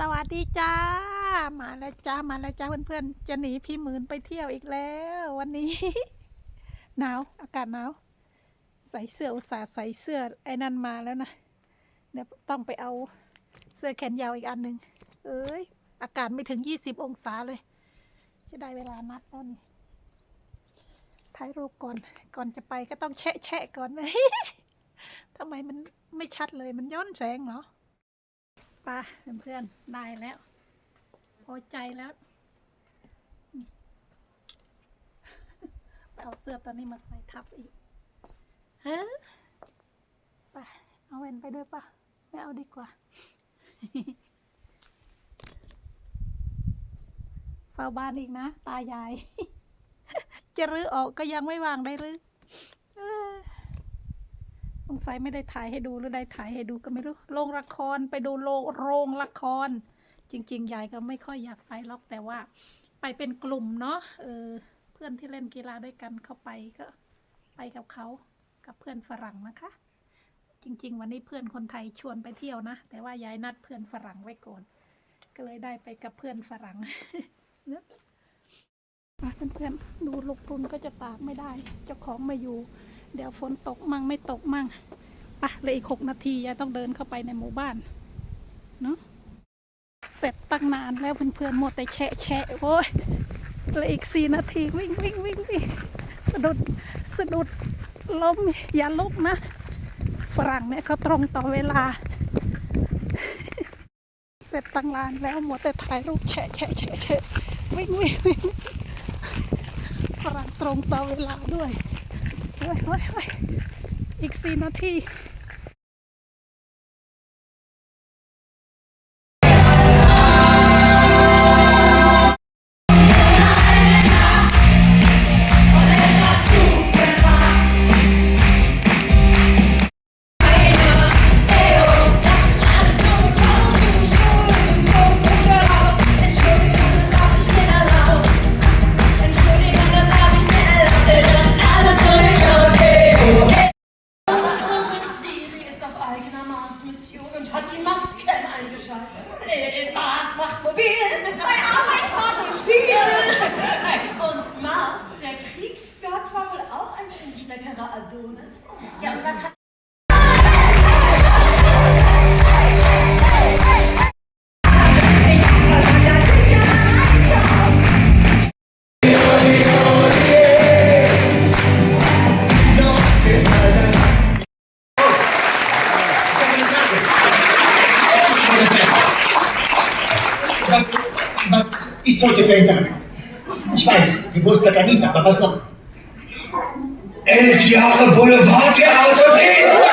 สวัสดีจ้า มาแล้วจ้า มาแล้วจ้าเพื่อนๆ จะหนีพี่หมื่นไปเที่ยวอีกแล้ว วันนี้ หนาว อากาศหนาว ใส่เสื้ออุตส่าห์ใส่เสื้อไอ้นั่นมาแล้วนะเดี๋ยวต้องไปเอาเสื้อแขนยาวอีกอันหนึ่งเอ้ย อากาศไม่ถึงยี่สิบองศาเลย จะได้เวลานัดแล้วนี่ถ่ายรูปก่อน ก่อนจะไปก็ต้องแชะแชะก่อนนะทำไมมันไม่ชัดเลย มันย้อนแสงเหรอ ไป่ะเพื่อนๆได้แล้ว พอใจแล้วไปเอาเสื้อตัวนี้มาใส่ทับอีกเฮ้ไปเอาเวนไปด้วยปะไม่เอาดีกว่าเฝ้าบ้านอีกนะ ตายาย จะรื้อออกก็ยังไม่วางได้รื้อ สงสัยไม่ได้ถ่ายให้ดูหรือได้ถ่ายให้ดูก็ไม่รู้โรงละครไปดูโรงโรงละคร จริงๆยายก็ไม่ค่อยอยากไปหรอกแต่ว่า ไปเป็นกลุ่มเนาะเออเพื่อนที่เล่นกีฬาด้วยกันเข้าไปก็ ไปกับเขากับเพื่อนฝรั่งนะคะ จริง ๆ วันนี้เพื่อนคนไทยชวนไปเที่ยวนะ แต่ว่ายายนัดเพื่อนฝรั่งไว้ก่อน ก็เลยได้ไปกับเพื่อนฝรั่งเนอะเพื่อนๆดูลูกรุนก็จะตากไม่ได้ เจ้าของไม่อยู่ เดี๋ยวฝนตกมั่งไม่ตกมั่งปะเลยอีกหกนาทียายต้องเดินเข้าไปในหมู่บ้านเนาะเสร็จตั้งนานแล้วเพื่อนๆหมดแต่แฉะแฉะโอ้ยเหลยอีกสี่นาทีวิ่งวิ่งวิ่งวิ่งสะดุดสะดุดล้มอย่าลุกนะ ฝรั่งเนี่ยเขาตรงต่อเวลา เสร็จตั้งลานแล้วหมดแต่ถ่ายรูปแฉะแฉะแฉะแฉะวิ่งวิ่งวิ่งฝรั่งตรงต่อเวลาด้วย อีกสี่นาที Mars macht mobil, bei Arbeit, Fahrt und Spiel. Und Mars, der Kriegsgott, war wohl auch ein ziemlich leckerer Adonis. Ja, und was hat Was, was ist heute für ein Tag? Ich weiß, Geburtstag Anita, aber was noch? Elf Jahre Boulevardtheater!